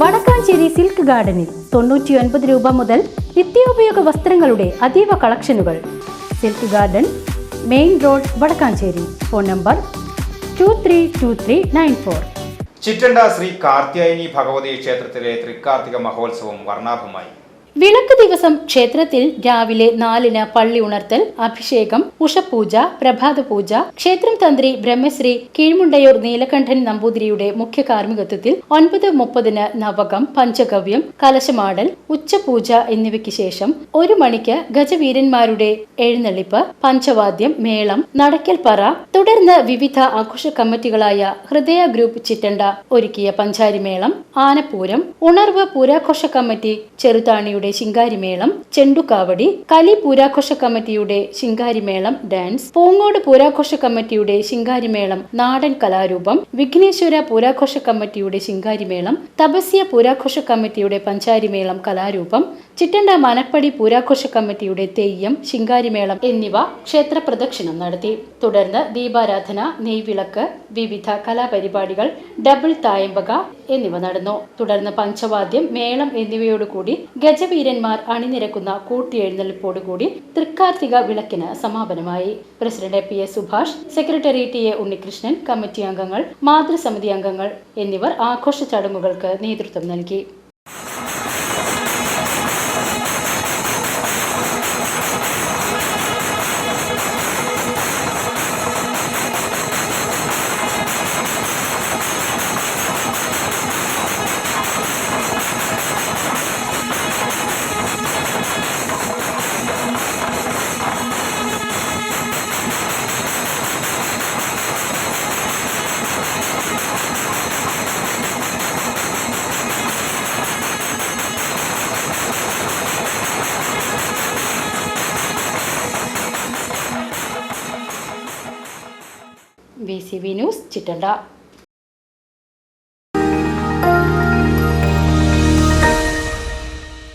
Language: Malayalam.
വടക്കാഞ്ചേരി സിൽക്ക് ഗാർഡനിൽ തൊണ്ണൂറ്റിയൊൻപത് രൂപ മുതൽ നിത്യോപയോഗ വസ്ത്രങ്ങളുടെ അതീവ കളക്ഷനുകൾ. Silk garden main road Vadakkanchery. Phone number two three two three nine four. Chittanda Shri Karthyayani Bhagavathi ക്ഷേത്രത്തിലെ തൃക്കാർത്തിക മഹോത്സവം വർണാഭമായി. വിളക്ക് ദിവസം ക്ഷേത്രത്തിൽ രാവിലെ നാലിന് പള്ളി ഉണർത്തൽ അഭിഷേകം ഉഷപൂജ പ്രഭാത പൂജ ക്ഷേത്രം തന്ത്രി ബ്രഹ്മശ്രീ കീഴ്മുണ്ടയൂർ നീലകണ്ഠൻ നമ്പൂതിരിയുടെ മുഖ്യ കാർമ്മികത്വത്തിൽ ഒൻപത് മുപ്പതിന് നവകം പഞ്ചഗവ്യം കലശമാടൽ ഉച്ചപൂജ എന്നിവയ്ക്ക് ശേഷം ഒരു മണിക്ക് ഗജവീരന്മാരുടെ എഴുന്നള്ളിപ്പ് പഞ്ചവാദ്യം മേളം നടക്കൽപ്പറ പറ തുടർന്ന് വിവിധ ആഘോഷ കമ്മിറ്റികളായ ഹൃദയ ഗ്രൂപ്പ് ചിറ്റണ്ട ഒരുക്കിയ പഞ്ചാരിമേളം ആനപ്പൂരം ഉണർവ് പൂരാഘോഷ കമ്മിറ്റി ചെറുതാണിയുടെ ശിങ്കാരിമേളം ചെണ്ടുകാവടി കലി പൂരാഘോഷ കമ്മിറ്റിയുടെ ശിങ്കാരിമേളം ഡാൻസ് പൂങ്ങോട് പൂരാഘോഷ കമ്മിറ്റിയുടെ ശിങ്കാരിമേളം നാടൻ കലാരൂപം വിഘ്നേശ്വര പൂരാഘോഷ കമ്മിറ്റിയുടെ ശിങ്കാരിമേളം തപസ്യ പൂരാഘോഷ കമ്മിറ്റിയുടെ പഞ്ചാരിമേളം കലാരൂപം ചിറ്റണ്ട മനപ്പടി പൂരാഘോഷ കമ്മിറ്റിയുടെ തെയ്യം ശിങ്കാരിമേളം എന്നിവ ക്ഷേത്ര പ്രദക്ഷിണം നടത്തി. തുടർന്ന് ദീപാരാധന നെയ്വിളക്ക് വിവിധ കലാപരിപാടികൾ ഡബിൾ തായമ്പക എന്നിവ നടന്നു. തുടർന്ന് പഞ്ചവാദ്യം മേളം എന്നിവയോടുകൂടി ഗജവീരന്മാർ അണിനിരക്കുന്ന കൂട്ടിയെഴുന്നള്ളിപ്പോടുകൂടി തൃക്കാർത്തിക വിളക്കിന് സമാപനമായി. President P. S Subhash secretary T. A. Unnikrishnan committee അംഗങ്ങൾ മാതൃസമിതി അംഗങ്ങൾ എന്നിവർ ആഘോഷ ചടങ്ങുകൾക്ക് നേതൃത്വം നൽകി. V C V news Chittanda.